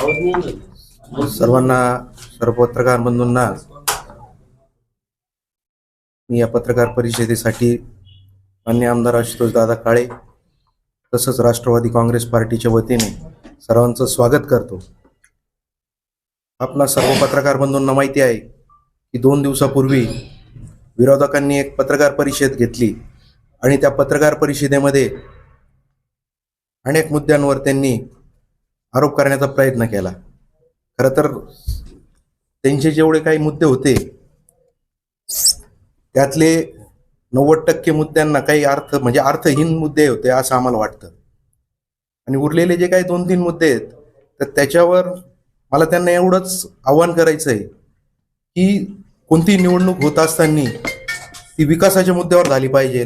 सर्वांना सर्व पत्रकार बंधूंना मी या पत्रकार परिषदेसाठी मान्य आमदार आशुतोष दादा काळे तसंच राष्ट्रवादी काँग्रेस पार्टीच्या वतीने सर्वांचं स्वागत करतो. आपला सर्व पत्रकार बंधूंना माहिती आहे की दोन दिवसापूर्वी विरोधकांनी एक पत्रकार परिषद घेतली आणि त्या पत्रकार परिषदेमध्ये अनेक मुद्द्यांवर त्यांनी आरोप करण्याचा प्रयत्न केला. खरं तर त्यांचे जेवढे काही मुद्दे होते त्यातले नव्वद टक्के मुद्द्यांना काही अर्थ म्हणजे अर्थहीन मुद्दे होते असं आम्हाला वाटतं. आणि उरलेले जे काही दोन तीन मुद्दे आहेत तर त्याच्यावर मला त्यांना एवढंच आव्हान करायचं आहे की कोणती निवडणूक होत असताना ती विकासाच्या मुद्द्यावर झाली पाहिजे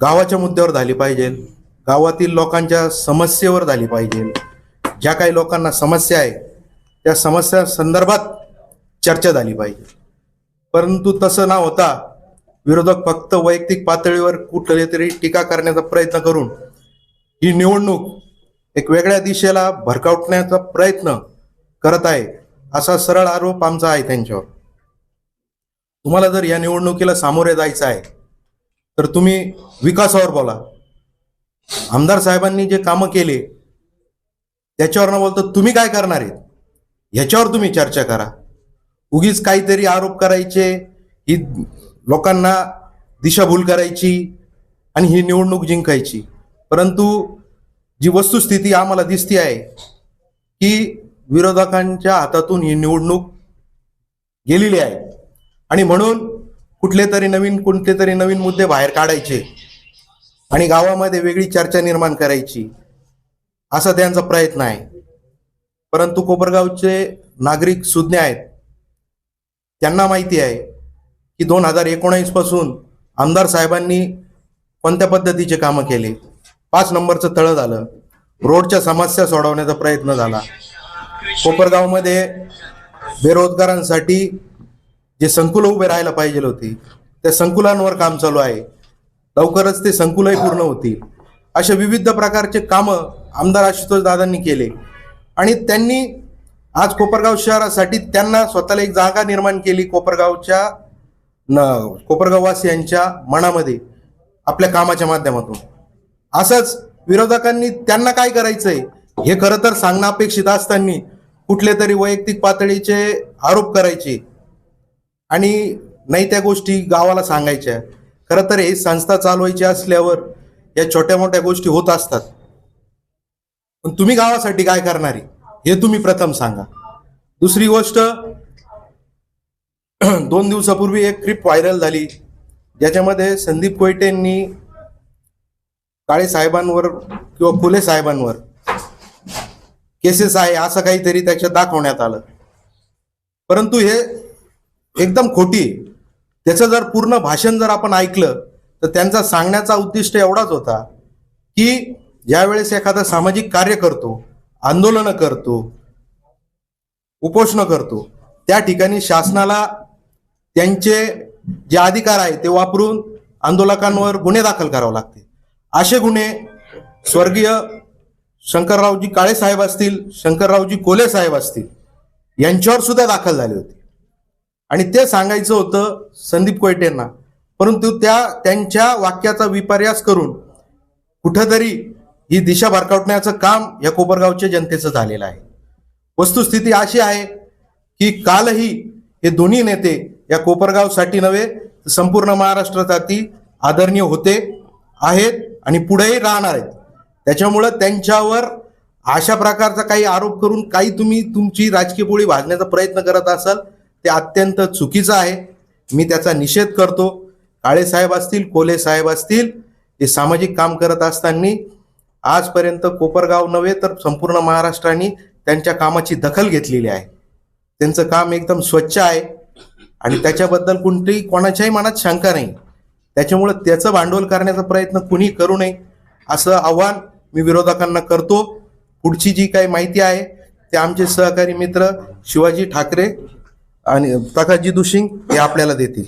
गावाच्या मुद्द्यावर झाली पाहिजे गावातील लोकांच्या समस्येवर झाली पाहिजे. ज्या काही लोकांना समस्या आहे त्या समस्या संदर्भात चर्चा झाली पाहिजे. परंतु तसं ना होता विरोधक फक्त वैयक्तिक पातळीवर कुठले तरी टीका करण्याचा प्रयत्न करून ही निवडणूक एक वेगळ्या दिशेला भरकावटण्याचा प्रयत्न करत आहे असा सरळ आरोप आमचा आहे त्यांच्यावर. तुम्हाला जर या निवडणुकीला सामोरे जायचं आहे तर तुम्ही विकासावर बोला. आमदार साहेबांनी जे कामं केले त्याच्यावर न बोलतो तुम्ही काय करणार आहेत? ह्याच्यावर तुम्ही चर्चा करा. उगीच काहीतरी आरोप करायचे ही लोकांना दिशाभूल करायची आणि ही निवडणूक जिंकायची. परंतु जी वस्तुस्थिती आम्हाला दिसती आहे की विरोधकांच्या हातातून ही निवडणूक गेलेली आहे. आणि म्हणून कुठले तरी नवीन कोणते तरी नवीन मुद्दे बाहेर काढायचे. आणि गावामध्ये वेगळी चर्चा निर्माण करायची असा त्यांचा प्रयत्न आहे. परंतु कोपरगावचे नागरिक सुज्ञ आहेत. त्यांना माहिती आहे की दोन हजार एकोणावीसपासून आमदार साहेबांनी कोणत्या पद्धतीचे कामं केले? पाच नंबरचं तळं झालं. रोडच्या समस्या सोडवण्याचा प्रयत्न झाला. कोपरगावमध्ये बेरोजगारांसाठी जे संकुलं उभे राहायला पाहिजे होती त्या संकुलांवर काम चालू आहे. लवकरच ते संकुलही पूर्ण होतील. अशा विविध प्रकारचे कामं आमदार आशुतोष दादांनी केले. आणि त्यांनी आज कोपरगाव शहरासाठी त्यांना स्वतःला एक जागा निर्माण केली कोपरगावच्या न कोपरगाववासियांच्या मनामध्ये आपल्या कामाच्या माध्यमातून. असंच विरोधकांनी त्यांना काय करायचंय हे खरं तर सांगणं अपेक्षित असताना कुठले तरी वैयक्तिक पातळीचे आरोप करायचे. आणि नाही त्या गोष्टी गावाला सांगायच्या. खरं तर हे संस्था चालवायची असल्यावर या छोट्या मोठ्या गोष्टी होत असतात. पण तुम्ही गावासाठी काय करणार? आहे हे तुम्ही प्रथम सांगा. दुसरी गोष्ट दोन दिवसापूर्वी एक क्लिप व्हायरल झाली ज्याच्यामध्ये संदीप कोयटेंनी काळे साहेबांवर किंवा फुले साहेबांवर केसेस आहे असं काहीतरी त्याच्यात दाखवण्यात आलं. परंतु हे एकदम खोटी आहे. त्याचं जर पूर्ण भाषण जर आपण ऐकलं तर त्यांचा सांगण्याचा उद्दिष्ट एवढाच होता की ज्यावेळेस एखादा सामाजिक कार्य करतो आंदोलनं करतो उपोषण करतो त्या ठिकाणी शासनाला त्यांचे जे अधिकार आहे ते वापरून आंदोलकांवर गुन्हे दाखल करावे लागते. असे गुन्हे स्वर्गीय शंकररावजी काळे साहेब असतील शंकररावजी कोले साहेब असतील यांच्यावर सुद्धा दाखल झाले होते. आणि ते सांगायचं होतं संदीप कोयटेंना. परंतु त्या त्यांच्या वाक्याचा विपर्यास करून कुठंतरी ही दिशा भरकावण्याचं काम या कोपरगावच्या जनतेचं झालेलं आहे. वस्तुस्थिती अशी आहे की कालही हे दोन्ही नेते या कोपरगावसाठी नव्हे संपूर्ण महाराष्ट्रासाठी आदरणीय होते आहेत आणि पुढेही राहणार आहेत. त्याच्यामुळं त्यांच्यावर अशा प्रकारचा काही आरोप करून काही तुम्ही तुमची राजकीय पोळी भाजण्याचा प्रयत्न करत असाल ते अत्यंत चुकीचं आहे. मी त्याचा निषेध करतो. काळे साहेब असतील कोले साहेब असतील ते सामाजिक काम करत असताना आजपर्यंत कोपरगाव नव्हे तर संपूर्ण महाराष्ट्राने त्यांच्या कामाची दखल घेतलेली आहे. त्यांचं काम एकदम स्वच्छ आहे. आणि त्याच्याबद्दल कोणतीही कोणाच्याही मनात शंका नाही. त्याच्यामुळं त्याचं भांडवल करण्याचा प्रयत्न कुणी करू नये असं आव्हान मी विरोधकांना करतो. पुढची जी काही माहिती आहे ते आमचे सहकारी मित्र शिवाजी ठाकरे आणि प्रकाशजी दुशिंग हे आपल्याला देतील.